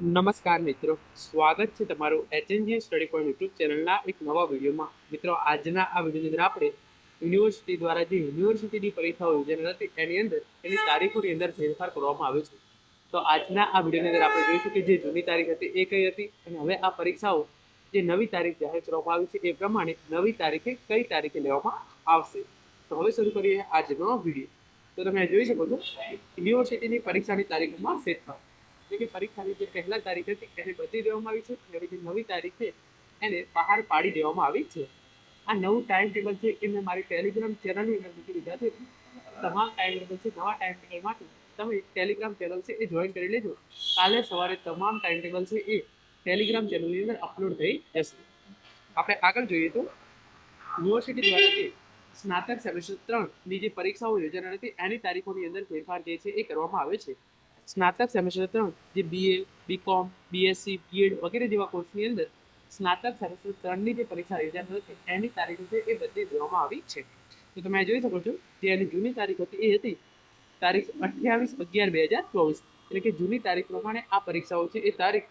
નમસ્કાર મિત્રો. સ્વાગત છે તમારું એચએનજી સ્ટડી પોઈન્ટ યુટ્યુબ ચેનલના એક નવા વિડીયોમાં. મિત્રો, આજના આ વિડીયોની અંદર આપણે યુનિવર્સિટી દ્વારા જે યુનિવર્સિટીની પરીક્ષાઓ યોજાનાર હતી, એની અંદર એની તારીખોની અંદર ફેરફાર કરવામાં આવ્યો છે. તો આજના આ વિડીયોની અંદર આપણે જોઈશું કે જે જૂની તારીખ હતી, એ કઈ હતી અને હવે આ પરીક્ષાઓ જે નવી તારીખ જાહેર કરવામાં આવી છે, એ પ્રમાણે નવી તારીખે કઈ તારીખે લેવામાં આવશે. તો હવે શરૂ કરીએ આજનો વીડિયો. તો તમે જોઈ શકો છો યુનિવર્સિટીની પરીક્ષાની તારીખમાં ફેરફાર. કે પરીક્ષાની જે પહેલા તારીખ હતી, એને બદલી દેવામાં આવી છે અને જે નવી તારીખ છે, એને બહાર પાડી દેવામાં આવી છે. આ નવું ટાઈમ ટેબલ છે એ મેં મારી ટેલિગ્રામ ચેનલની અંદર મૂકી દીધા છે. તમામ ટાઈમ ટેબલ છે, નવા ટાઈમ ટેબલ માટે તમે ટેલિગ્રામ ચેનલ છે એ જોઈન કરી લેજો. કાલે સવારે તમામ ટાઈમ ટેબલ છે એ ટેલિગ્રામ ચેનલની અંદર અપલોડ થઈ જશે. આપણે આગળ જોઈએ તો યુનિવર્સિટી દ્વારા જે સ્નાતક સેમેસ્ટર ત્રણની જે પરીક્ષાઓ યોજાનાર હતી, એની તારીખોની અંદર ફેરફાર જે છે એ કરવામાં આવે છે. સ્નાતક સેમેસ્ટર ત્રણ, જે બીએ બીકોમ બીએસસી બીએડ વગેરે જેવા કોર્સની અંદર સ્નાતક સેમેસ્ટર ત્રણની જે પરીક્ષા યોજાનાર હતી એની તારીખ છે એ બદલી દેવામાં આવી છે. તો તમે જોઈ શકો છો જે એની જૂની તારીખ હતી એ હતી તારીખ અઠ્યાવીસ અગિયાર બે હજાર ચોવીસ. એટલે કે જૂની તારીખ પ્રમાણે આ પરીક્ષાઓ છે એ તારીખ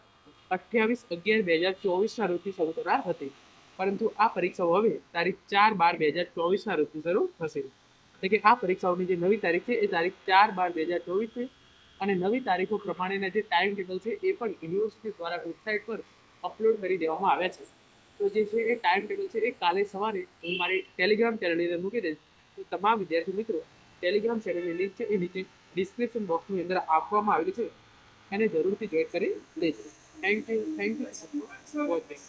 અઠ્યાવીસ અગિયાર બે હજાર ચોવીસના રોજથી શરૂ કરાર હતી. પરંતુ આ પરીક્ષાઓ હવે તારીખ ચાર બાર બે હજાર ચોવીસના રોજથી શરૂ થશે. એટલે કે આ પરીક્ષાઓની જે નવી તારીખ છે એ તારીખ ચાર બાર બે હજાર ચોવીસ છે. અને નવી તારીખો પ્રમાણેના જે ટાઈમ ટેબલ છે, એ પણ યુનિવર્સિટી દ્વારા વેબસાઇટ પર અપલોડ કરી દેવામાં આવ્યા છે. તો જે છે, એ ટાઈમ ટેબલ છે, એ કાલે સવારે હું મારી ટેલિગ્રામ ચેનલની મૂકી દઈશ. તો તમામ વિદ્યાર્થી મિત્રો ટેલિગ્રામ ચેનલની લિંક છે, એ નીચે ડિસ્ક્રિપ્શન બોક્સની અંદર આપવામાં આવેલી છે. એને જરૂરથી જોઈન કરી લેજો. Thank you thank you watching